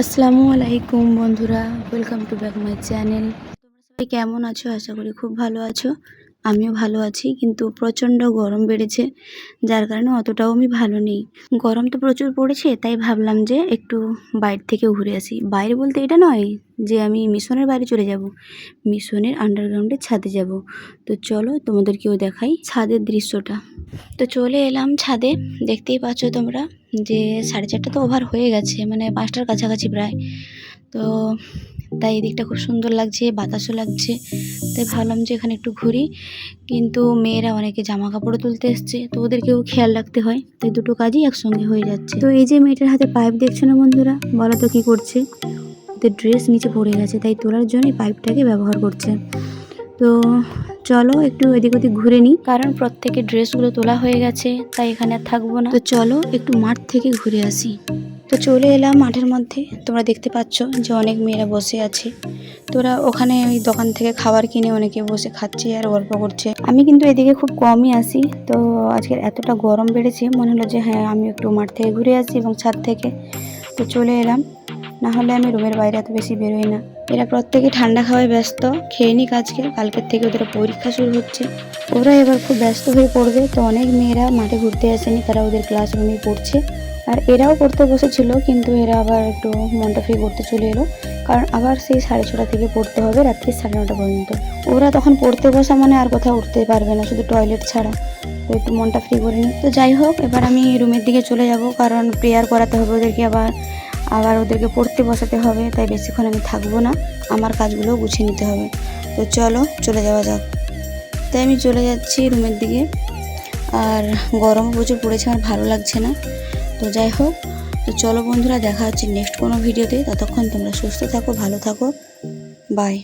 আসসালামু আলাইকুম বন্ধুরা welcome to back my channel তোমরা সবাই কেমন আছো? আশা করি খুব ভালো আছো। আমিও ভালো আছি, কিন্তু প্রচণ্ড গরম বেড়েছে, যার কারণে অতটাও আমি ভালো নেই। গরম তো প্রচুর পড়েছে, তাই ভাবলাম যে একটু বাইরে থেকে ঘুরে আসি। বাইরে বলতে এটা নয় যে আমি মিশনের বাইরে চলে যাব, মিশনের আন্ডারগ্রাউন্ডের ছাদে যাব। তো চলো তোমাদেরকেও দেখাই ছাদের দৃশ্যটা। তো চলে এলাম ছাদে। দেখতেই পাচ্ছ তোমরা যে সাড়ে চারটা তো ওভার হয়ে গেছে মানে পাঁচটার কাছাকাছি প্রায়। তো তাই এদিকটা খুব সুন্দর লাগছে বাতাসও লাগছে। তাই ভাবলাম যে এখানে একটু ঘুরি। কিন্তু মেয়েরা অনেকে জামা কাপড় তুলতে এসছে তো ওদেরকেও খেয়াল রাখতে হয়। তাই দুটো কাজই একসঙ্গে হয়ে যাচ্ছে। তো এই যে মেয়েটার হাতে পাইপ দেখছ না বন্ধুরা? বলো তো কী করছে? ওদের ড্রেস নিচে পড়ে গেছে তাই তোলার জন্য এই পাইপটাকে ব্যবহার করছে। তো চলো একটু এদিক ওদিক ঘুরে নিই। কারণ প্রত্যেকের ড্রেসগুলো তোলা হয়ে গেছে তাই এখানে আর থাকব না। তো চলো একটু মাঠ থেকে ঘুরে আসি। তো চলে এলাম মাঠের মধ্যে। তোমরা দেখতে পাচ্ছ যে অনেক মেয়েরা বসে আছে। তোরা ওখানে ওই দোকান থেকে খাবার কিনে অনেকে বসে খাচ্ছে আর গল্প করছে। আমি কিন্তু এদিকে খুব কমই আসি। তো আজকের এতটা গরম বেড়েছে মনে হলো যে হ্যাঁ আমি একটু মাঠ থেকে ঘুরে আসি এবং ছাদ থেকে তো চলে এলাম। না হলে আমি রুমের বাইরে এত বেশি বেরোই না। এরা প্রত্যেকে ঠান্ডা খাওয়ায় ব্যস্ত। খেয়ে নিক আজকে। কালকের থেকে ওদের পরীক্ষা শুরু হচ্ছে। ওরা এবার খুব ব্যস্ত হয়ে পড়বে। তো অনেক মেয়েরা মাঠে ঘুরতে আসেনি। তারা ওদের ক্লাসরুমে পড়ছে। আর এরাও পড়তে বসেছিল, কিন্তু এরা আবার একটু মনটা ফ্রি করতে চলে এলো। কারণ আবার সেই সাড়ে ছটা থেকে পড়তে হবে রাত্রি সাড়ে নটা পর্যন্ত। ওরা তখন পড়তে বসা মানে আর কোথাও উঠতে পারবে না, শুধু টয়লেট ছাড়া। তো একটু মনটা ফ্রি করে নিই। তো যাই হোক, এবার আমি রুমের দিকে চলে যাব, কারণ প্রেয়ার করাতে হবে ওদেরকে আবার। আবার ওদেরকে পড়তে বসাতে হবে, তাই বেশিক্ষণ আমি থাকব না। আমার কাজগুলো গুছিয়ে নিতে হবে। তো চলো, চলে যাওয়া যাক। তাই আমি চলে যাচ্ছি রুমের দিকে। আর গরমও প্রচুর পড়েছে, আমার ভালো লাগছে না। তো যাই হোক, তো চলো বন্ধুরা, দেখা হচ্ছে নেক্সট কোনো ভিডিওতে ততক্ষণ তোমরা সুস্থ থাকো, ভালো থাকো। বাই